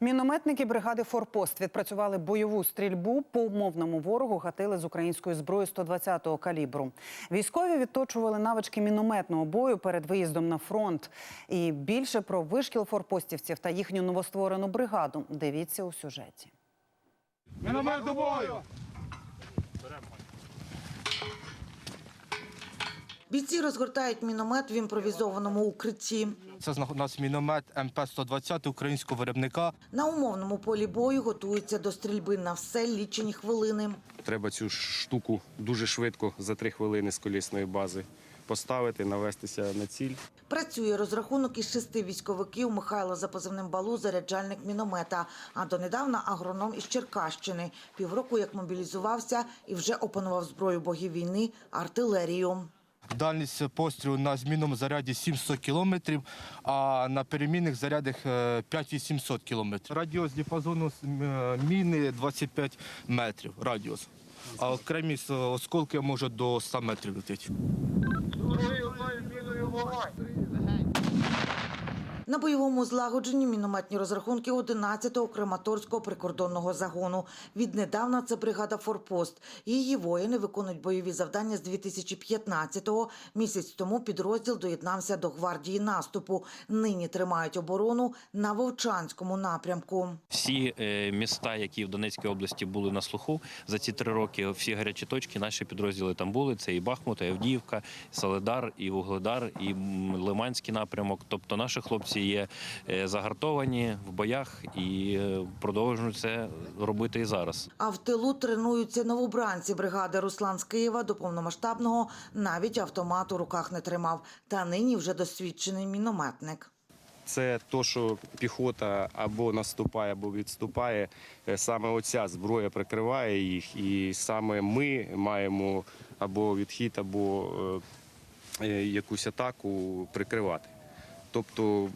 Мінометники бригади Форпост відпрацювали бойову стрільбу по умовному ворогу, гатили з української зброї 120-го калібру. Військові відточували навички мінометного бою перед виїздом на фронт. І більше про вишкіл форпостівців та їхню новостворену бригаду. Дивіться у сюжеті. Міномет до бою! Бійці розгортають міномет в імпровізованому укритті. Це у нас міномет МП-120 українського виробника. На умовному полі бою готуються до стрільби на все лічені хвилини. Треба цю штуку дуже швидко за три хвилини з колісної бази поставити, навестися на ціль. Працює розрахунок із шести військовиків Михайло за позивним балу, заряджальник міномета. А донедавна агроном із Черкащини. Півроку як мобілізувався і вже опанував зброю богів війни артилерію. Дальність пострілу на змінному заряді 700 кілометрів, а на перемінних зарядах е, 5-800 кілометрів. Радіус діапазону е, міни 25 метрів. Радіус. А окремі осколки можуть до 100 метрів летіти. На бойовому злагодженні мінометні розрахунки 11-го Краматорського прикордонного загону. Віднедавна це бригада Форпост. Її воїни виконують бойові завдання з 2015-го. Місяць тому підрозділ доєднався до гвардії наступу. Нині тримають оборону на Вовчанському напрямку. Всі е, міста, які в Донецькій області були на слуху за ці три роки, всі гарячі точки, наші підрозділи там були. Це і Бахмут, і Авдіївка, і Соледар, і Вугледар, і Лиманський напрямок. Тобто наші хлопці є е, загартовані в боях і е, продовжують це робити і зараз. А в тилу тренуються новобранці бригади Руслан з Києва до повномасштабного навіть автомат у руках не тримав. Та нині вже досвідчений мінометник. Це то, що піхота або наступає, або відступає. Е, Саме оця зброя прикриває їх, і саме ми маємо або відхід, або якусь атаку прикривати. Тобто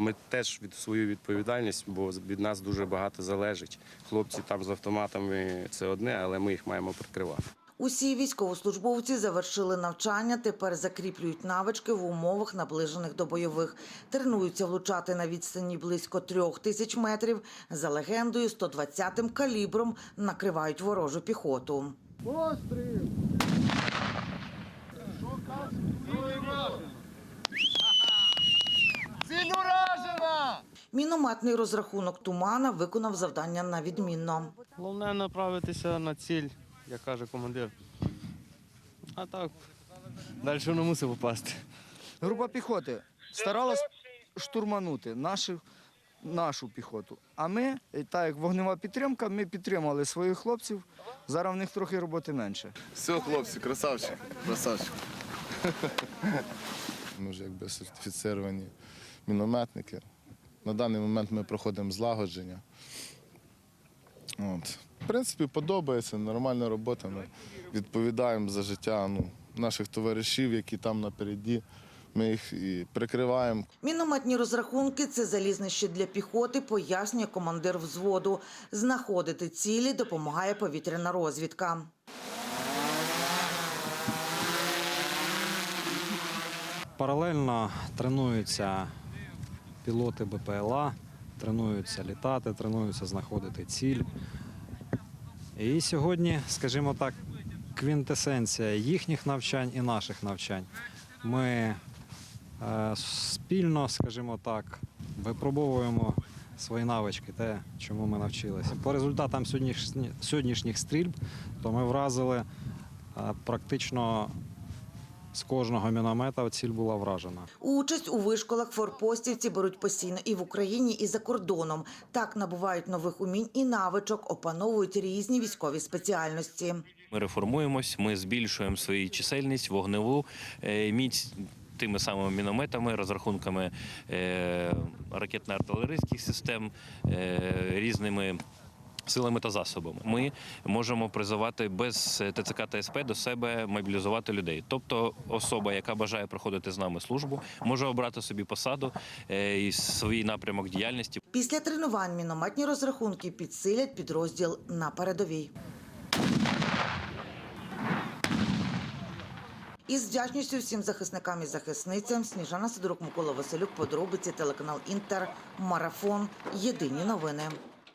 ми теж від свою відповідальність, бо від нас дуже багато залежить. Хлопці там з автоматами це одне, але ми їх маємо прикривати. Усі військовослужбовці завершили навчання, тепер закріплюють навички в умовах, наближених до бойових. Тренуються влучати на відстані близько трьох тисяч метрів. За легендою, 120-м калібром накривають ворожу піхоту. Ціль Мінометний розрахунок тумана виконав завдання на відмінно. Головне направитися на ціль, як каже командир. А так, далі воно мусить попасти. Група піхоти старалась штурманути нашу, нашу піхоту. А ми, так як вогнева підтримка, ми підтримали своїх хлопців. Зараз в них трохи роботи менше. Все, хлопці, красавчик, красавчик. Ми вже якби сертифіцировані мінометники. На даний момент ми проходимо злагодження. От. В принципі, подобається, нормальна робота. Ми відповідаємо за життя ну, наших товаришів, які там напереді. Ми їх і прикриваємо. Мінометні розрахунки це залізний щит для піхоти, пояснює командир взводу. Знаходити цілі допомагає повітряна розвідка. Паралельно тренуються пілоти БПЛА, тренуються літати, тренуються знаходити ціль. І сьогодні, скажімо так, квінтесенція їхніх навчань і наших навчань. Ми е, спільно, скажімо так, випробовуємо свої навички, те, чому ми навчилися. По результатам сьогоднішніх, стрільб, то ми вразили е, практично з кожного міномета ціль була вражена. Участь у вишколах форпостівці беруть постійно і в Україні, і за кордоном. Так набувають нових умінь і навичок, опановують різні військові спеціальності. Ми реформуємось, ми збільшуємо свою чисельність, вогневу е, міць. Тими самими мінометами, розрахунками е, ракетно-артилерійських систем, е, різними силами та засобами. Ми можемо призивати без ТЦК та СП до себе мобілізувати людей. Тобто особа, яка бажає проходити з нами службу, може обрати собі посаду е, і свій напрямок діяльності. Після тренувань мінометні розрахунки підсилять підрозділ на передовій. Із вдячністю всім захисникам і захисницям Сніжана Сидорук, Микола Василюк, подробиці, телеканал Інтер, Марафон. Єдині новини.